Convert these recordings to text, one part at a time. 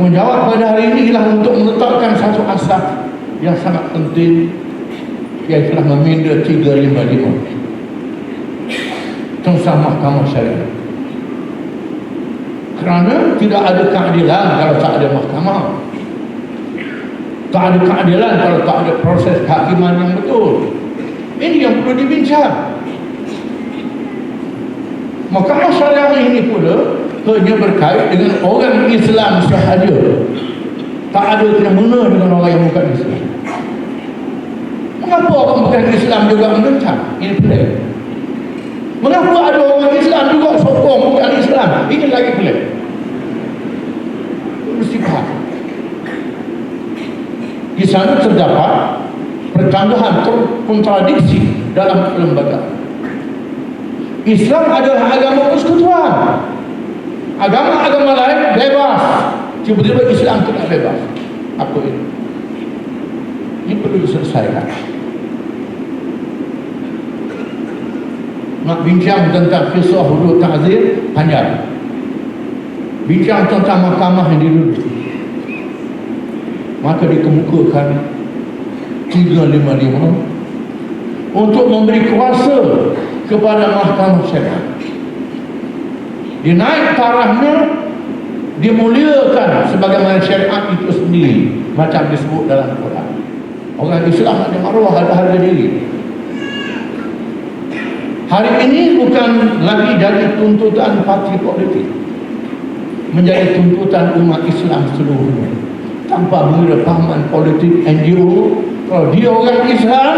Tanggungjawab pada hari ini ialah untuk menetapkan satu asas yang sangat penting iaitu meminda 355 tentang mahkamah syariah. Kerana tidak ada keadilan kalau tak ada mahkamah. Tak ada keadilan kalau tak ada proses kehakiman yang betul. Ini yang perlu dibincang. Mahkamah syariah ini pula hanya berkait dengan orang Islam sahaja. Tak ada kena mengena dengan orang yang bukan Islam. Mengapa orang bukan Islam juga menentang? Ini pelik. Mengapa ada orang Islam juga sokong bukan Islam? Ini lagi pelik. Mesti faham. Di sana terdapat pertanggahan kontradiksi dalam kelembagaan. Islam adalah agama persekutuan. Agama-agama lain bebas. Tiba-tiba Islam tidak bebas. Apa ini? Ini perlu diselesaikan. Nak bincang tentang kisah hudud ta'zir panjang. Bincang tentang mahkamah yang dulu. Maka dikemukakan 355 untuk memberi kuasa kepada mahkamah syariah dinaik tarahnya dimuliakan sebagaimana syariat itu sendiri. Macam disebut dalam Quran. Orang Islam ada maruah ada harga diri. Hari ini bukan lagi jadi tuntutan parti politik menjadi tuntutan umat Islam seluruhnya. Tanpa mengira pahaman politik NGO kalau dia orang Islam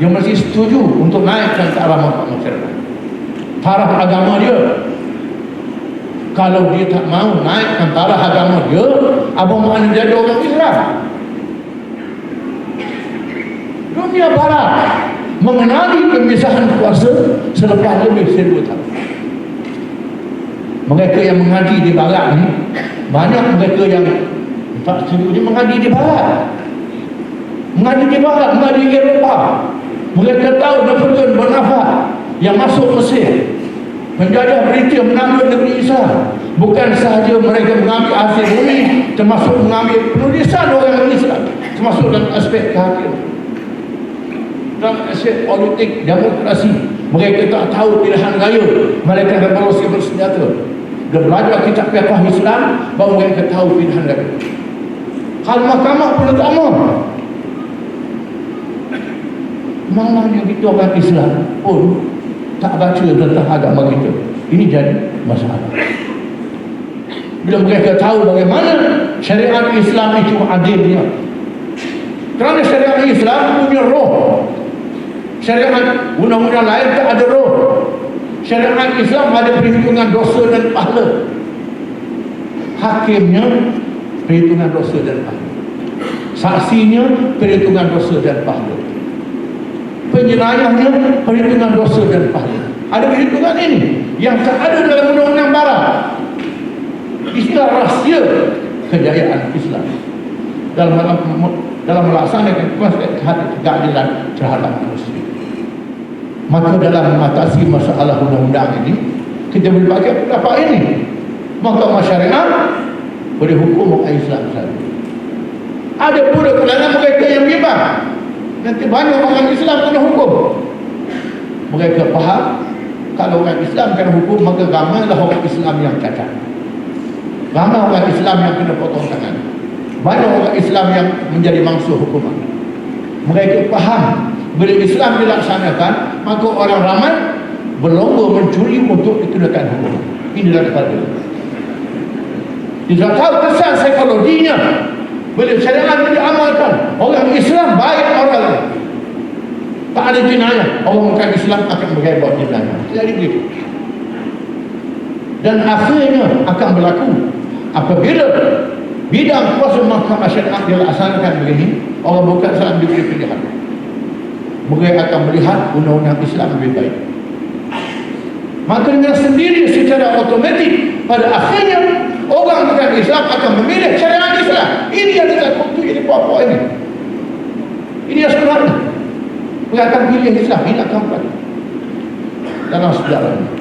yang mesti setuju untuk naikkan taraf syariah taraf agama dia kalau dia tak mau naikkan taraf agama dia apa makna jadi orang Islam. Dunia barat mengenali pemisahan kuasa selepas lebih seribu tahun. Mereka yang mengaji di barat ni banyak mereka yang tak setuju mengaji di barat. Mengaji di barat mengaji di Eropah. Mereka tahu Napoleon Bonaparte yang masuk Mesir menjajah British mengambil negeri Islam. Bukan sahaja mereka mengambil hasil bumi termasuk mengambil penulisan orang Islam. Termasuk dalam aspek kehakiman. Dalam aspek politik demokrasi mereka tak tahu pilihan raya. Mereka revolusi bersenjata. Dan belajar kitab fiqh Islam baru mereka tahu pilihan raya. Hal mahkamah pun tak mau malangnya kita orang Islam pun baca tentang agama kita. Ini jadi masalah. Bila mereka tahu bagaimana syariat Islam itu adilnya kerana syariat Islam punya roh. Syariat undang-undang lain tak ada roh. Syariat Islam ada perhitungan dosa dan pahala. Hakimnya perhitungan dosa dan pahala. Saksinya perhitungan dosa dan pahala. Penyerayahnya perhitungan dosa dan pahala. Ada perhitungan ini yang tak ada dalam undang-undang barat. Istilah rahsia kejayaan Islam dalam dalam melaksanakan konsep keadilan terhadap manusia. Maka dalam mengatasi masalah undang-undang ini kita boleh pakai pendapat ini. Maka masyarakat boleh hukum orang Islam saja. Ada pula kalangan mereka yang bimbang nanti banyak orang Islam kena hukum mereka faham kalau orang Islam kena hukum maka ramailah orang Islam yang cacat. Ramai orang Islam yang kena potong tangan. Banyak orang Islam yang menjadi mangsa hukuman. Mereka faham bila Islam dilaksanakan maka orang ramai berlomba mencuri untuk dikenakan hukum. Inilah kata dia. Tahu kesan psikologinya. Bila syariat diamalkan orang Islam baik orang tak ada jenayah. Orang bukan Islam akan berhebat jenayah jadi begitu. Dan akhirnya akan berlaku apabila bidang kuasa mahkamah syariat dilaksanakan begini orang bukan Islam diberi pilihan. Mereka akan melihat undang-undang Islam lebih baik. Maka dengan sendiri secara otomatik pada akhirnya orang bukan Islam akan memilih syariat Islam. Ini yang kita kutu ini apa-apa ini. Ini yang Mereka akan pilih Islam. Ini akan berlaku. Dalam sejarah ini.